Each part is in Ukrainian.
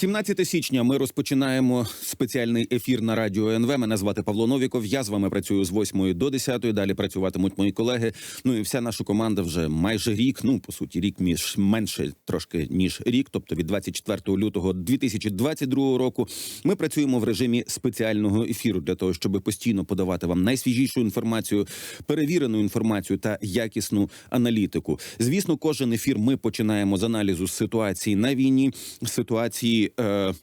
17 січня ми розпочинаємо спеціальний ефір на радіо НВ. Мене звати Павло Новіков. Я з вами працюю з 8 до 10. Далі працюватимуть мої колеги. Ну і вся наша команда вже майже рік. Ну по суті, рік між менше трошки ніж рік, тобто від 24 лютого 2022 року. Ми працюємо в режимі спеціального ефіру для того, щоб постійно подавати вам найсвіжішу інформацію, перевірену інформацію та якісну аналітику. Звісно, кожен ефір ми починаємо з аналізу ситуації на війні, ситуації. Е,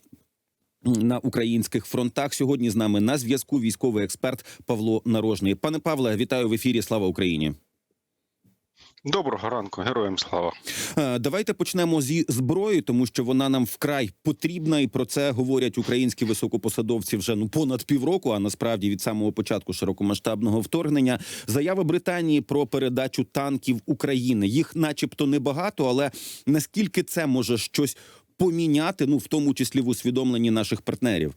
на українських фронтах сьогодні з нами на зв'язку військовий експерт Павло Нарожний. Пане Павле, вітаю в ефірі. Слава Україні. Доброго ранку, героям слава. Е, Давайте почнемо зі зброї, тому що вона нам вкрай потрібна, і про це говорять українські високопосадовці вже ну понад півроку. А насправді від самого початку широкомасштабного вторгнення заяви Британії про передачу танків України. Їх, начебто, небагато, але наскільки це може щось поміняти, ну в тому числі в усвідомленні наших партнерів.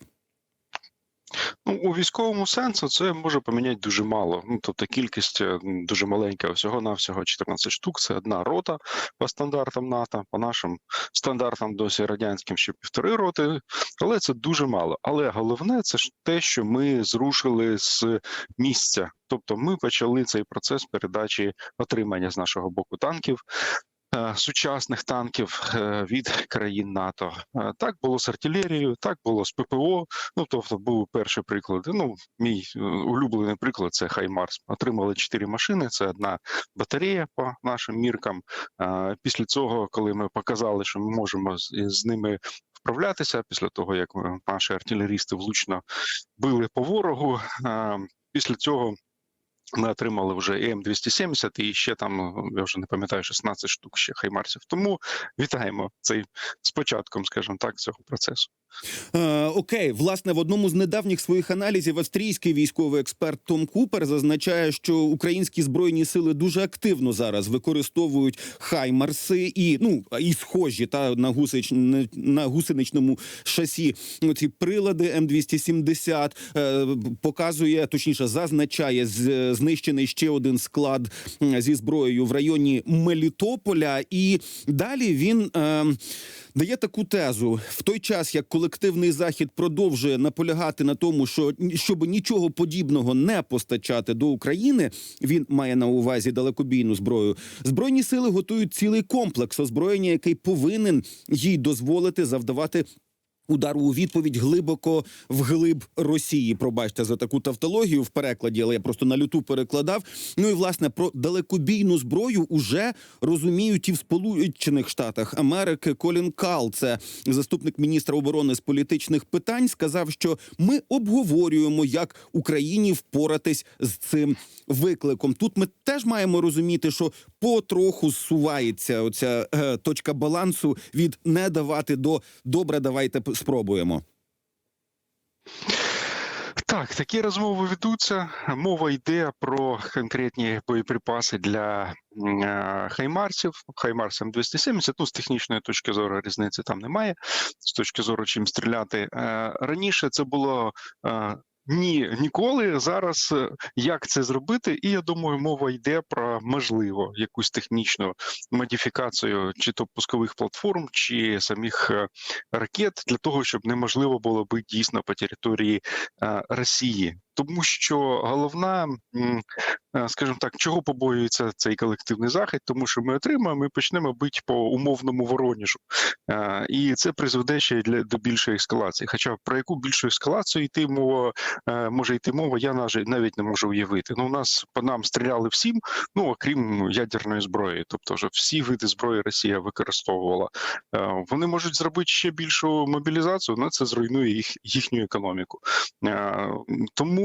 Ну, у військовому сенсу це може поміняти дуже мало. Ну тобто кількість е, дуже маленька, всього навсього 14 штук. Це одна рота по стандартам НАТО, по нашим стандартам досі радянським ще півтори роти. Але це дуже мало. Але головне це ж те, що ми зрушили з місця. Тобто, ми почали цей процес передачі отримання з нашого боку танків. Е, Сучасних танків е, від країн НАТО Е, так було з артилерією, так було з ППО. Ну тобто, був перший приклад. Ну, мій улюблений приклад це Хаймарс. Отримали чотири машини. Це одна батарея по нашим міркам. Після цього, коли ми показали, що ми можемо з, ними вправлятися, після того як наші артилерісти влучно били по ворогу. Після цього ми отримали вже ЕМ-270 і ще там, я вже не пам'ятаю, 16 штук ще хаймарсів. Тому вітаємо цей з початком, скажімо так, цього процесу. Е, окей, власне, в одному з недавніх своїх аналізів австрійський військовий експерт Том Купер зазначає, що українські збройні сили дуже активно зараз використовують хаймарси і ну і схожі та на гусич на гусеничному шасі. Ці прилади М270 е, показує, точніше, зазначає знищений ще один склад зі зброєю в районі Мелітополя, і далі він. Е, дає таку тезу в той час, як колективний захід продовжує наполягати на тому, що щоб нічого подібного не постачати до України, він має на увазі далекобійну зброю. Збройні сили готують цілий комплекс озброєння, який повинен їй дозволити завдавати. Удару у відповідь глибоко вглиб Росії. Пробачте за таку тавтологію в перекладі, але я просто на люту перекладав. Ну і власне про далекобійну зброю уже розуміють і в Сполучених Штатах Америки. Колін Кал, це заступник міністра оборони з політичних питань, сказав, що ми обговорюємо, як Україні впоратись з цим викликом. Тут ми теж маємо розуміти, що потроху зсувається оця е, точка балансу від не давати до добре, давайте спробуємо. Так, такі розмови ведуться. Мова йде про конкретні боєприпаси для е, хаймарсів. Хаймарс М270, ну з технічної точки зору різниці там немає. З точки зору чим стріляти. Е, Раніше це було. Ні, ніколи зараз е, як це зробити, і я думаю, мова йде про можливо якусь технічну модифікацію чи то пускових платформ, чи самих е, ракет для того, щоб неможливо було би дійсно по території е, Росії, тому що головна, м, е, скажімо так, чого побоюється цей колективний захід, тому що ми отримаємо і почнемо бити по умовному Вороніжу, Е, і це призведе ще для до більшої ескалації. Хоча про яку більшу ескалацію йти мова е, може йти мова, я навіть не можу уявити. Ну, у нас по нам стріляли всім, ну окрім ядерної зброї, тобто вже всі види зброї Росія використовувала. Е, Вони можуть зробити ще більшу мобілізацію, але це зруйнує їх їхню економіку. Е,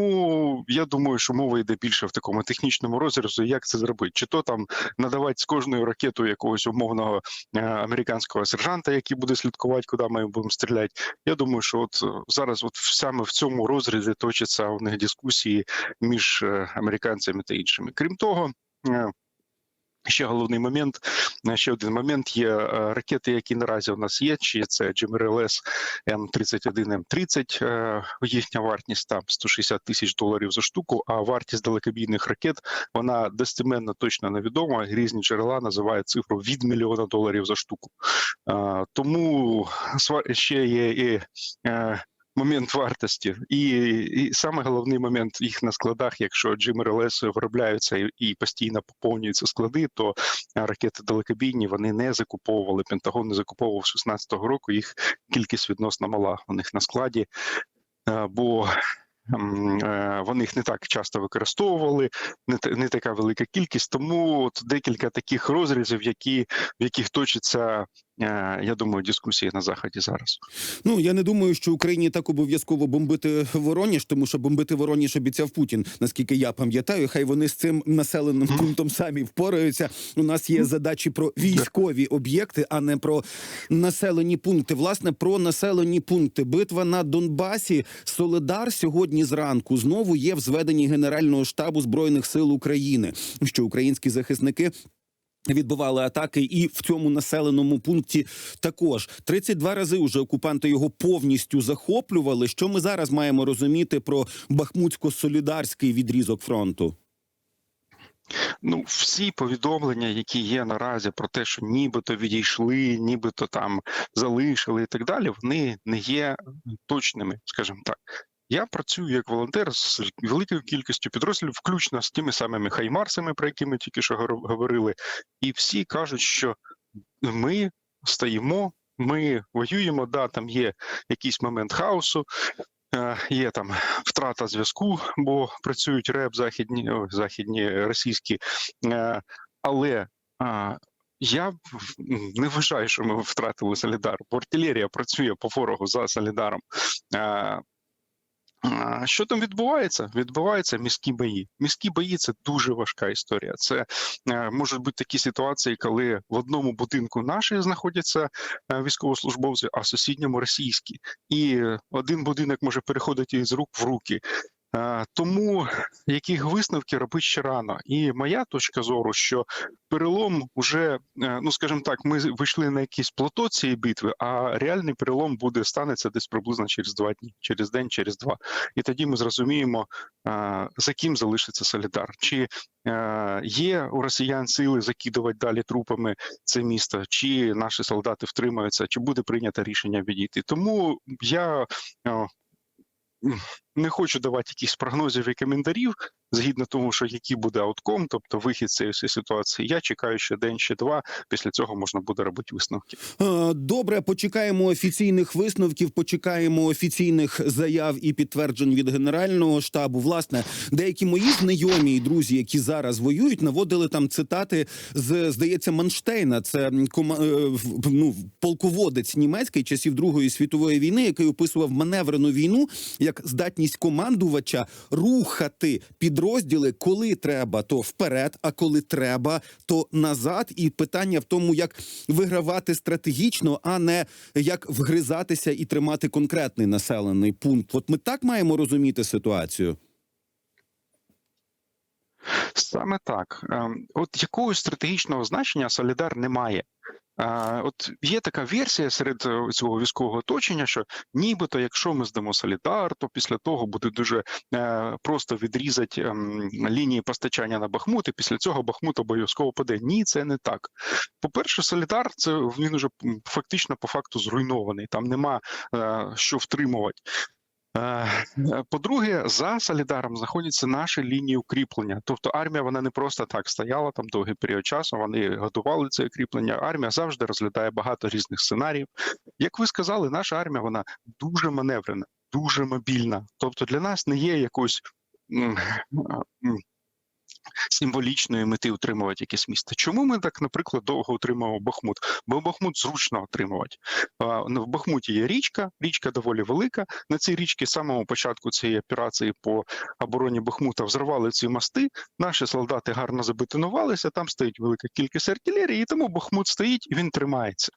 Тому я думаю, що мова йде більше в такому технічному розрізі, як це зробити, чи то там надавати з кожною ракетою якогось умовного е, американського сержанта, який буде слідкувати, куди ми будемо стріляти. Я думаю, що от е, зараз, от саме в цьому розрізі, точаться у них дискусії між е, американцями та іншими. Крім того. Ще головний момент, е, ще один момент є е, ракети, які наразі у нас є. Чи це GMRLS М31, М30, е, їхня вартість там 160 тисяч доларів за штуку. А вартість далекобійних ракет вона достеменно точно невідома. Різні джерела називають цифру від мільйона доларів за штуку. Е, Тому ще є і момент вартості, і, і саме головний момент їх на складах. Якщо GMRLS виробляються і, і постійно поповнюються склади, то ракети далекобійні вони не закуповували. Пентагон не закуповував з 16-го року. Їх кількість відносно мала у них на складі, бо е, вони їх не так часто використовували, не, не така велика кількість. Тому от декілька таких розрізів, які в яких точиться, я думаю, дискусії на заході зараз. Ну я не думаю, що Україні так обов'язково бомбити Вороніж, тому що бомбити Вороніж обіцяв Путін. Наскільки я пам'ятаю, хай вони з цим населеним пунктом самі впораються. У нас є задачі про військові об'єкти, а не про населені пункти. Власне, про населені пункти. Битва на Донбасі. Соледар сьогодні зранку знову є в зведенні Генерального штабу збройних сил України, що українські захисники Відбивали атаки, і в цьому населеному пункті також 32 рази вже окупанти його повністю захоплювали. Що ми зараз маємо розуміти про Бахмутсько-Солідарський відрізок фронту? Ну, всі повідомлення, які є наразі про те, що нібито відійшли, нібито там залишили і так далі, вони не є точними, скажімо так. Я працюю як волонтер з великою кількістю підрозділів, включно з тими самими хаймарсами, про які ми тільки що говорили, і всі кажуть, що ми стоїмо, ми воюємо. Да, там є якийсь момент хаосу, е, є там втрата зв'язку, бо працюють РЕБ західні, західні російські, е, але я не вважаю, що ми втратили Солідар, бо артилерія працює по ворогу за Солідаром. Що там відбувається? Відбуваються міські бої. Міські бої це дуже важка історія. Це е, можуть бути такі ситуації, коли в одному будинку наші знаходяться е, військовослужбовці, а сусідньому російські, і один будинок може переходити із рук в руки. Е, Тому яких висновків робити ще рано. І моя точка зору, що перелом уже, е, ну скажімо так, ми вийшли на якийсь плато цієї битви, а реальний перелом буде станеться десь приблизно через два дні, через день, через два. І тоді ми зрозуміємо, е, за ким залишиться Солідар. Чи є у росіян сили закидувати далі трупами це місто, чи наші солдати втримаються, чи буде прийнято рішення відійти. Тому я не хочу давати якихось прогнозів і коментарів згідно тому, що який буде аутком, тобто вихід цієї ситуації. Я чекаю ще день, ще два. Після цього можна буде робити висновки. Е, Добре, почекаємо офіційних висновків, почекаємо офіційних заяв і підтверджень від генерального штабу. Власне, деякі мої знайомі і друзі, які зараз воюють, наводили там цитати з здається Манштейна. Це е, ну, полководець німецький часів Другої світової війни, який описував маневрену війну як здатність командувача рухати підрозділи, коли треба, то вперед, а коли треба, то назад. І питання в тому, як вигравати стратегічно, а не як вгризатися і тримати конкретний населений пункт. От ми так маємо розуміти ситуацію. Саме так. Ем, От якогось стратегічного значення Солідар не має. От є така версія серед е, цього військового оточення, що нібито, якщо ми здамо Солідар, то після того буде дуже е, просто відрізати ем, лінії постачання на Бахмут, і після цього Бахмут обов'язково паде. Ні, це не так. По-перше, Солідар це він уже фактично по факту зруйнований. Там нема е, що втримувати. Е, По-друге, за Солідаром знаходяться наші лінії укріплення. Тобто армія вона не просто так стояла там довгий період часу. Вони готували це укріплення. Армія завжди розглядає багато різних сценаріїв. Як ви сказали, наша армія вона дуже маневрена, дуже мобільна. Тобто для нас не є м, символічної мети утримувати якесь місто. Чому ми так, наприклад, довго утримуємо Бахмут? Бо Бахмут зручно отримувати. Ну, В Бахмуті є річка, річка доволі велика. На цій річці з самого початку цієї операції по обороні Бахмута взорвали ці мости. Наші солдати гарно забетонувалися. Там стоїть велика кількість артилерії, і тому Бахмут стоїть і він тримається.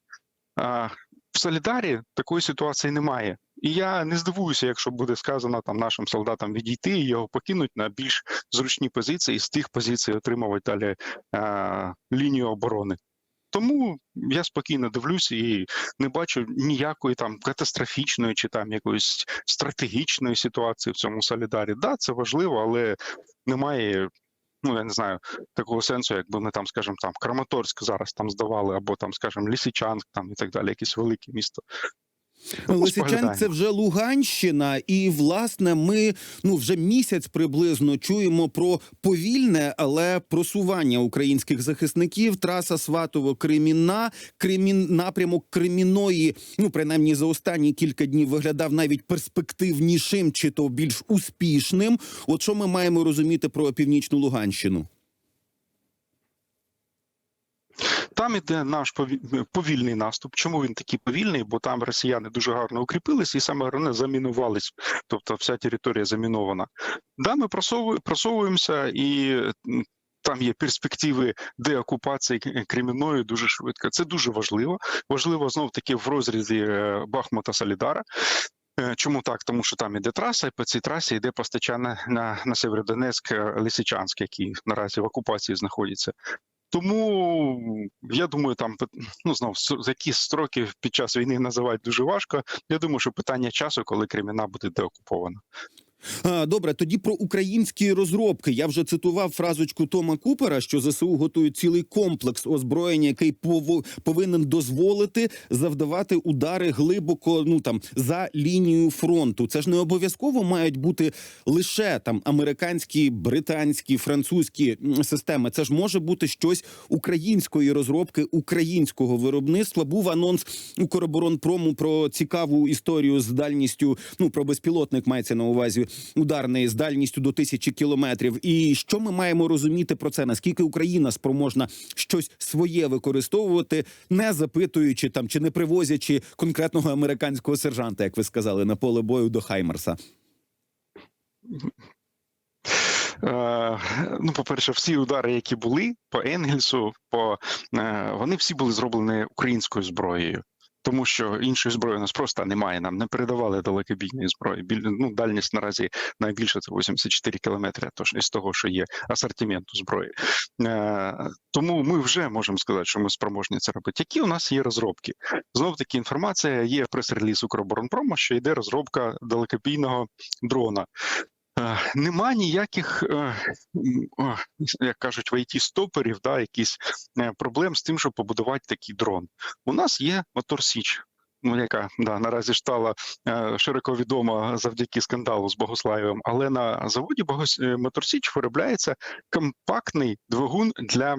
А, Солідарі такої ситуації немає. І я не здивуюся, якщо буде сказано там нашим солдатам відійти і його покинуть на більш зручні позиції, і з тих позицій отримувати далі е, лінію оборони. Тому я спокійно дивлюся і не бачу ніякої там катастрофічної чи там якоїсь стратегічної ситуації в цьому солідарі. Да, це важливо, але немає. Ну, я не знаю такого сенсу, якби ми там, скажімо, там Краматорськ зараз там здавали, або там, скажімо, Лісичанськ, там і так далі, якісь великі місто. Ну, Лисичанськ це вже Луганщина, і власне ми ну вже місяць приблизно чуємо про повільне, але просування українських захисників. Траса Сватово Кремінна, Кремін напрямок Креміної. Ну принаймні за останні кілька днів виглядав навіть перспективнішим, чи то більш успішним. От що ми маємо розуміти про північну Луганщину? Там іде наш пові- повільний наступ. Чому він такий повільний? Бо там росіяни дуже гарно укріпились і саме головне замінувались. Тобто вся територія замінована. Да, ми просовуємося і. Там є перспективи деокупації Кремінної дуже швидко. Це дуже важливо. Важливо знов таки в розрізі е, Бахмута Солідара. Е, Чому так? Тому що там іде траса, і по цій трасі йде постачання на, на Северодонецьк е, Лисичанськ, який наразі в окупації знаходиться. Тому я думаю, там ну знов с- за які строки під час війни називати дуже важко. Я думаю, що питання часу, коли Креміна буде деокупована. Добре, тоді про українські розробки. Я вже цитував фразочку Тома Купера, що ЗСУ готують цілий комплекс озброєння, який повинен дозволити завдавати удари глибоко, ну там за лінією фронту. Це ж не обов'язково мають бути лише там американські, британські, французькі системи. Це ж може бути щось української розробки, українського виробництва. Був анонс Укроборонпрому про цікаву історію з дальністю. Ну про безпілотник мається на увазі ударний з дальністю до тисячі кілометрів. І що ми маємо розуміти про це? Наскільки Україна спроможна щось своє використовувати, не запитуючи там чи не привозячи конкретного американського сержанта, як ви сказали, на поле бою до Хаймерса? Е, ну, по-перше, всі удари, які були по Енгельсу, по е, вони всі були зроблені українською зброєю. Тому що іншої зброї у нас просто немає. Нам не передавали далекобійної зброї. Біль, ну, дальність наразі найбільше це 84 кілометри. Тож із того, що є асортименту зброї. Е, тому ми вже можемо сказати, що ми спроможні це робити. Які у нас є розробки? Знов таки інформація є прес-реліз Укроборонпрома, що йде розробка далекобійного дрона. Е, Нема ніяких, е, як кажуть, в IT стоперів, да, якісь е, проблем з тим, щоб побудувати такий дрон. У нас є мотор Січ. Ну, яка да, наразі стала широко відома завдяки скандалу з Богославієм, але на заводі Богос... е, Мотор Січ виробляється компактний двигун для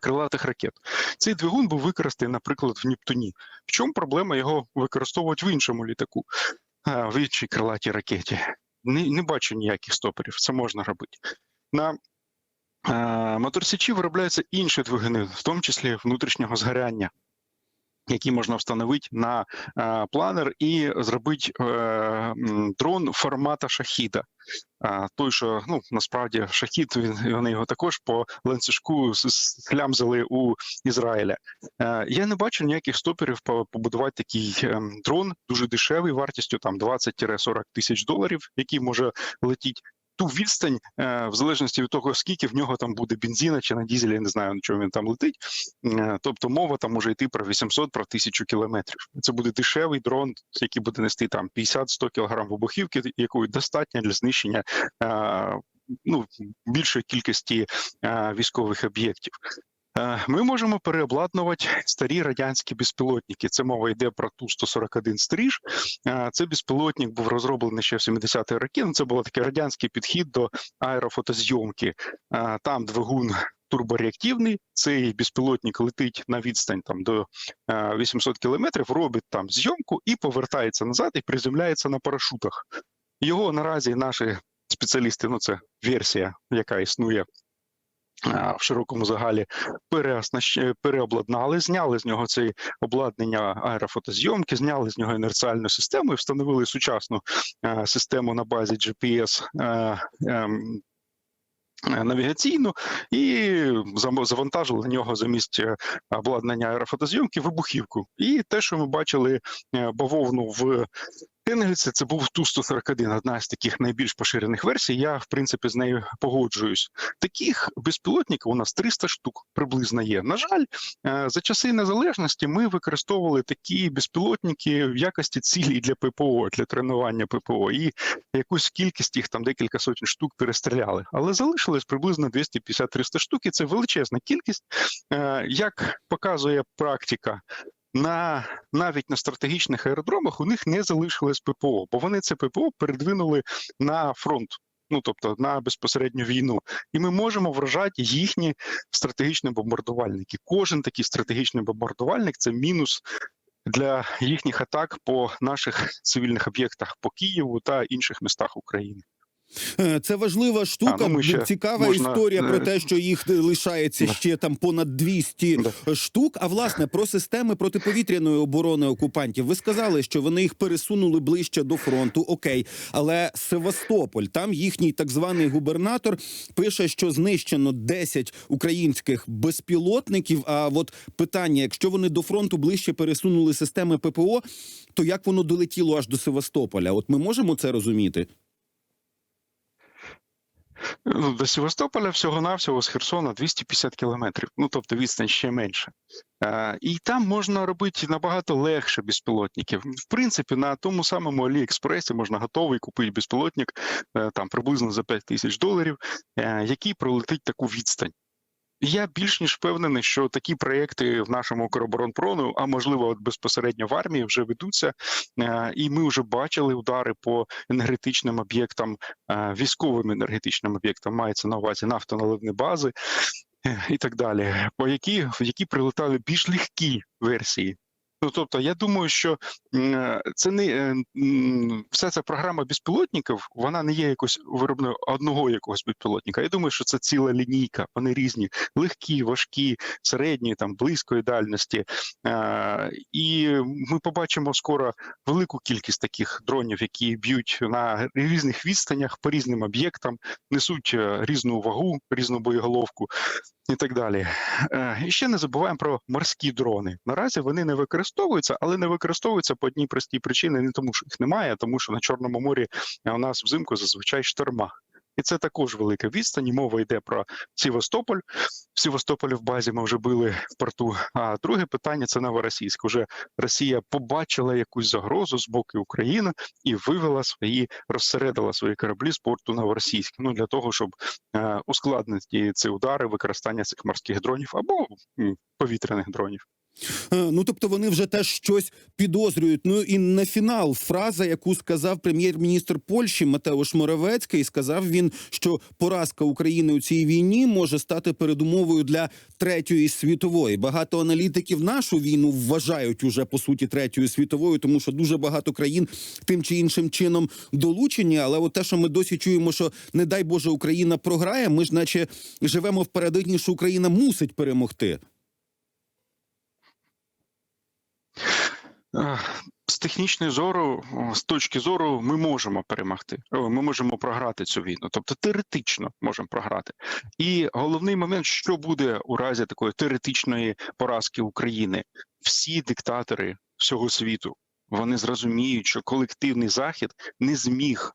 крилатих ракет. Цей двигун був використаний, наприклад, в Нептуні. В чому проблема його використовувати в іншому літаку, в іншій крилатій ракеті? Не, не бачу ніяких стоперів. Це можна робити. На е, моторсічі виробляються інші двигуни, в тому числі внутрішнього згоряння, які можна встановити на е, планер і зробити е, дрон формата шахіда. А, той, що ну насправді шахід, він вони його також по ланцюжку слямзали у Ізраїля. Е, я не бачу ніяких стоперів побудувати такий ем, дрон дуже дешевий, вартістю там 20-40 тисяч доларів, який може летіти. Ту відстань, е, в залежності від того, скільки в нього там буде бензина чи на дізелі, я не знаю, на чому він там летить. Е, Тобто мова там може йти про 800, про 1000 кілометрів. Це буде дешевий дрон, який буде нести там 50-100 кілограм вибухівки, якої достатньо для знищення е, ну, більшої кількості а, військових об'єктів. Е, Ми можемо переобладнувати старі радянські безпілотники. Це мова йде про Ту-141 стріж. Е, Це безпілотник був розроблений ще в 70-ті роки. Ну, Це був такий радянський підхід до аерофотозйомки. Е, Там двигун турбореактивний. Цей безпілотник летить на відстань там до е, 800 кілометрів, робить там зйомку і повертається назад і приземляється на парашутах. Його наразі наші спеціалісти, ну це версія, яка існує в широкому загалі, переоснащ- переобладнали, зняли з нього це обладнання аерофотозйомки, зняли з нього інерціальну систему і встановили сучасну е, систему на базі GPS. е, ем, е, навігаційну і завантажили на нього замість е, обладнання аерофотозйомки вибухівку. І те, що ми бачили е, бавовну в Енгельсі, це був Ту-141, одна з таких найбільш поширених версій. Я, в принципі, з нею погоджуюсь. Таких безпілотників у нас 300 штук приблизно є. На жаль, е, за часи незалежності ми використовували такі безпілотники в якості цілі для ППО, для тренування ППО, і якусь кількість їх там декілька сотень штук перестріляли. Але залишилось приблизно 250-300 штук, і це величезна кількість. Е, Як показує практика, на навіть на стратегічних аеродромах у них не залишилось ППО, бо вони це ППО передвинули на фронт. Ну тобто на безпосередню війну, і ми можемо вражати їхні стратегічні бомбардувальники. Кожен такий стратегічний бомбардувальник це мінус для їхніх атак по наших цивільних об'єктах по Києву та інших містах України. Е, Це важлива штука. А, ну, Цікава можна, історія про е, те, що їх лишається да. ще там понад 200 Да. штук. А власне про системи протиповітряної оборони окупантів. Ви сказали, що вони їх пересунули ближче до фронту. Окей, але Севастополь, там їхній так званий губернатор пише, що знищено 10 українських безпілотників. А от питання: якщо вони до фронту ближче пересунули системи ППО, то як воно долетіло аж до Севастополя? От ми можемо це розуміти? Ну, До Севастополя всього-навсього з Херсона 250 кілометрів. Ну тобто відстань ще менше. Е, і там можна робити набагато легше безпілотників. В принципі, на тому самому Аліекспресі можна готовий купити безпілотник е, там приблизно за 5 тисяч доларів, е, який пролетить таку відстань. Я більш ніж впевнений, що такі проекти в нашому Короборонпрону, а можливо, от безпосередньо в армії вже ведуться, Е, і ми вже бачили удари по енергетичним об'єктам, е, військовим енергетичним об'єктам, мається на увазі нафтоналивні бази е, і так далі, по які, в які прилетали більш легкі версії. Ну тобто, я думаю, що е, це не е, вся ця програма безпілотників, вона не є якось виробною одного якогось безпілотника. Я думаю, що це ціла лінійка. Вони різні, легкі, важкі, середні, там близької дальності. Е, і ми побачимо скоро велику кількість таких дронів, які б'ють на різних відстанях по різним об'єктам, несуть різну вагу, різну боєголовку і так далі. І ще не забуваємо про морські дрони. Наразі вони не використовуються, але не використовуються по одній простій причині, не тому, що їх немає, а тому що на Чорному морі е, у нас взимку зазвичай шторма. І це також велика відстань. Мова йде про Севастополь. В Севастополі в базі ми вже били в порту. А друге питання це новоросійськ. Уже Росія побачила якусь загрозу з боку України і вивела свої, розсередила свої кораблі з порту Новоросійськ. Ну для того, щоб е, ускладнити ці удари, використання цих морських дронів або повітряних дронів. Е, Ну тобто вони вже теж щось підозрюють. Ну і на фінал фраза, яку сказав прем'єр-міністр Польщі Матеуш Моравецький, сказав він, що поразка України у цій війні може стати передумовою для третьої світової. Багато аналітиків нашу війну вважають уже по суті третьою світовою, тому що дуже багато країн тим чи іншим чином долучені. Але от те, що ми досі чуємо, що не дай Боже Україна програє, ми ж наче живемо в парадигмі, що Україна мусить перемогти. З технічної зору, з точки зору, ми можемо перемогти. Ми можемо програти цю війну. Тобто теоретично можемо програти. І головний момент, що буде у разі такої теоретичної поразки України, всі диктатори всього світу вони зрозуміють, що колективний захід не зміг.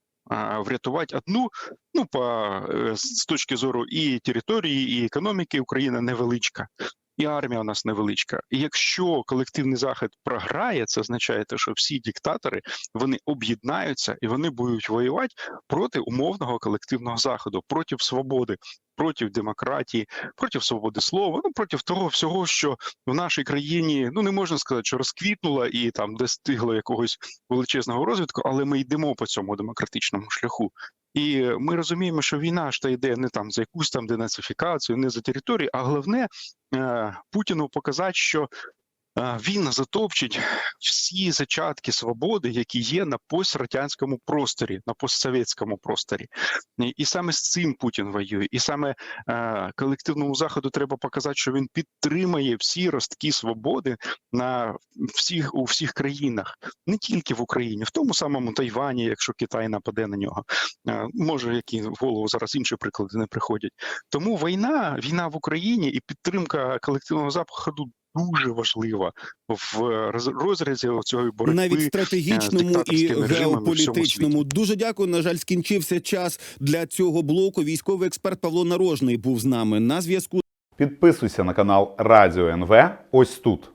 Врятувати одну, ну по е, з точки зору і території, і економіки Україна невеличка і армія у нас невеличка. І якщо колективний захід програє, це означає, те, що всі диктатори вони об'єднаються і вони будуть воювати проти умовного колективного заходу, проти свободи, проти демократії, проти свободи слова, ну проти того всього, що в нашій країні ну не можна сказати, що розквітнуло і там достигло якогось величезного розвитку, але ми йдемо по цьому демократичному шляху. І ми розуміємо, що війна ж та йде не там за якусь там денацифікацію, не за територію, а головне е, Путіну показати, що він затопчить всі зачатки свободи, які є на пострадянському просторі, на постсовєтському просторі. І, саме з цим Путін воює. І саме е, колективному заходу треба показати, що він підтримує всі ростки свободи на всіх у всіх країнах, не тільки в Україні, в тому самому Тайвані, якщо Китай нападе на нього. Е, може, які в голову зараз інші приклади не приходять. Тому війна, війна в Україні і підтримка колективного заходу дуже важлива в роз- розрізі цього боротьби. навіть стратегічному і геополітичному. Дуже дякую. На жаль, скінчився час для цього блоку. Військовий експерт Павло Нарожний був з нами на зв'язку. Підписуйся на канал Радіо НВ ось тут.